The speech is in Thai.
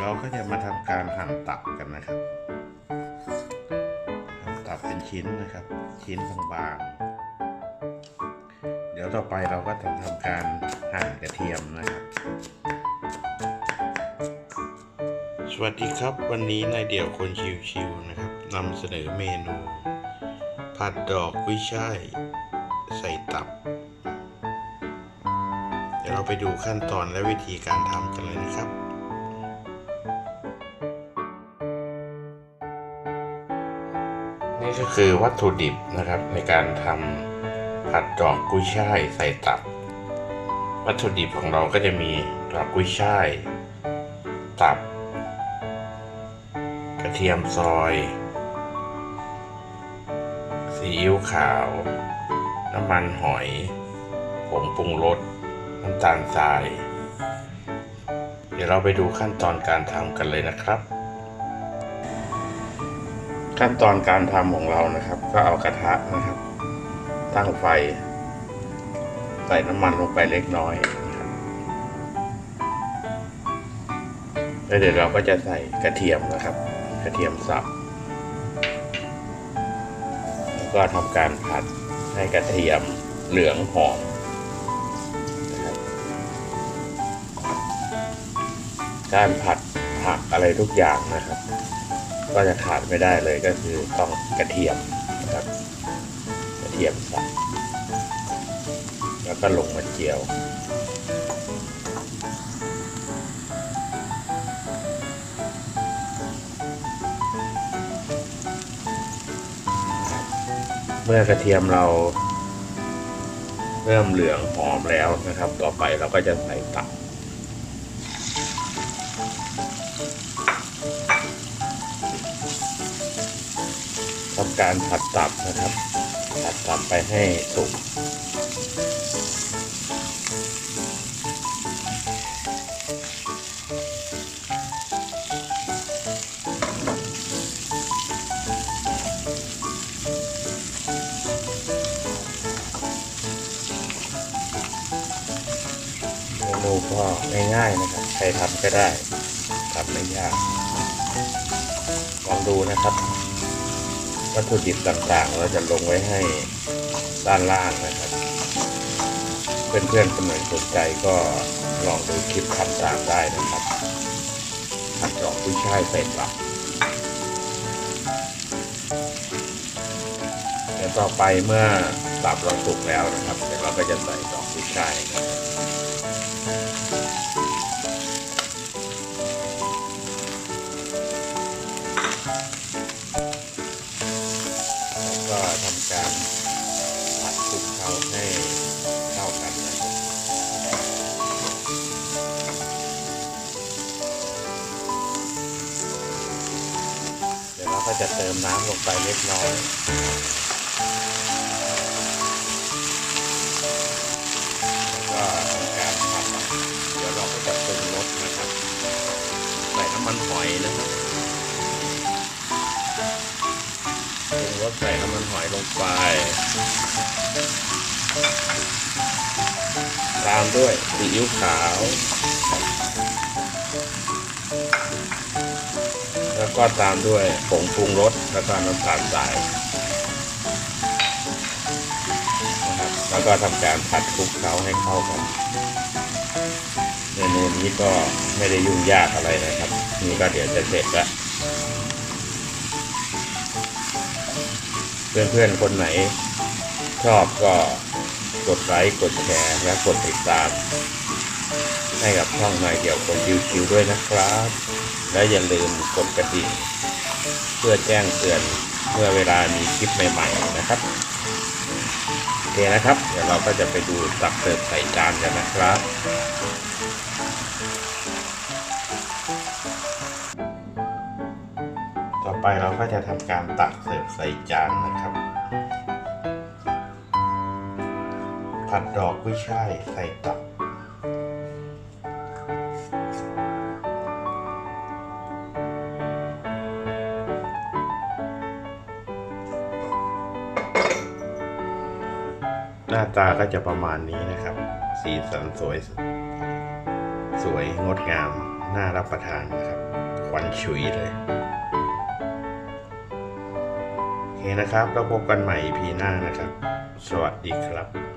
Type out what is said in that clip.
เราก็จะมาทำการหั่นตับกันนะครับหั่นตับเป็นชิ้นนะครับ ชิ้นบางๆ เดี๋ยวต่อไปเราก็จะทำการหั่นกระเทียมนะครับ สวัสดีครับ วันนี้นายเดี่ยวคนชิวๆนะครับนำเสนอเมนู ผัดดอกกุ้ยช่ายใส่ตับ เดี๋ยวเราไปดูขั้นตอนและวิธีการทำกันเลยนะครับ นี่ก็คือวัตถุดิบนะครับในการทำผัดดอกกุ้ยช่ายใส่ตับ วัตถุดิบของเราก็จะมีดอกกุ้ยช่าย ตับ กระเทียมซอยซีอิ๊วขาว น้ำมันหอย ผงปรุงรส น้ำตาลทราย เดี๋ยวเราไปดูขั้นตอนการทำกันเลยนะครับ ขั้นตอนการทำของเรานะครับ ก็เอากระทะนะครับ ตั้งไฟ ใส่น้ำมันลงไปเล็กน้อยนะครับแล้วเดี๋ยวเราก็จะใส่กระเทียมนะครับ กระเทียมสับแล้วก็ทำการผัดให้กระเทียมเหลืองหอมนะครับการผัดผักอะไรทุกอย่างนะครับ ก็จะขาดไม่ได้เลยก็คือต้องกระเทียมนะครับกระเทียมสับแล้วก็ลงมาเจียวเมื่อกระเทียมเราเริ่มเหลืองหอมแล้วนะครับ ต่อไปเราก็จะใส่ตับ การผัดตับนะครับผัดตับไปให้สุกเมนูก็ง่ายๆนะครับ ใครทำก็ได้ทำไม่ยาก ลองดูนะครับ วัตถุดิบต่างๆ เราจะลงไว้ให้ด้านล่างนะครับ เพื่อนๆคนไหนสนใจก็ลองดูคลิปทำตามได้นะครับผัดดอกกุ้ชายใส่ตับเดี๋ยวต่อไปเมื่อตับเราสุกแล้วนะครับ เดี๋ยวเราก็จะใส่ดอกกุ้ชายนะครับ ก็ทำการผัดคลุกเคล้าให้เข้ากันนะครับเดี๋ยวเราก็จะเติมน้ำลงไปเล็กน้อย ใส่น้ำมันหอยลงไป ตามด้วยซีอิ๊วขาว แล้วก็ตามด้วยผงปรุงรสแล้วก็น้ำตาลทรายนะครับแล้วก็ทำการผัดคลุกเคล้าให้เข้ากันเมนูนี้ก็ไม่ได้ยุ่งยากอะไรนะครับ นี่ก็เดี๋ยวจะเสร็จแล้ว เพื่อนๆ คนไหน ชอบก็กดไลค์กดแชร์และกดติดตาม ให้กับช่องนายเกี่ยวคนชิวๆด้วยนะครับ และอย่าลืมกดกระดิ่ง เพื่อแจ้งเตือนเมื่อเวลามีคลิปใหม่ ๆ นะครับโอเคนะครับ เดี๋ยวเราก็จะไปดูตักเสิร์ฟใส่จานกันนะครับ ต่อไปเราก็จะทำการตักเสิร์ฟใส่จานนะครับ ผัดดอกกุ้ยช่ายใส่ตับหน้าตาก็จะประมาณนี้นะครับ สีสันสวย สวยงดงาม น่ารับประทานนะครับควันฉุยเลย เคนะครับ แล้วพบกันใหม่พีหน้านะครับ สวัสดีครับ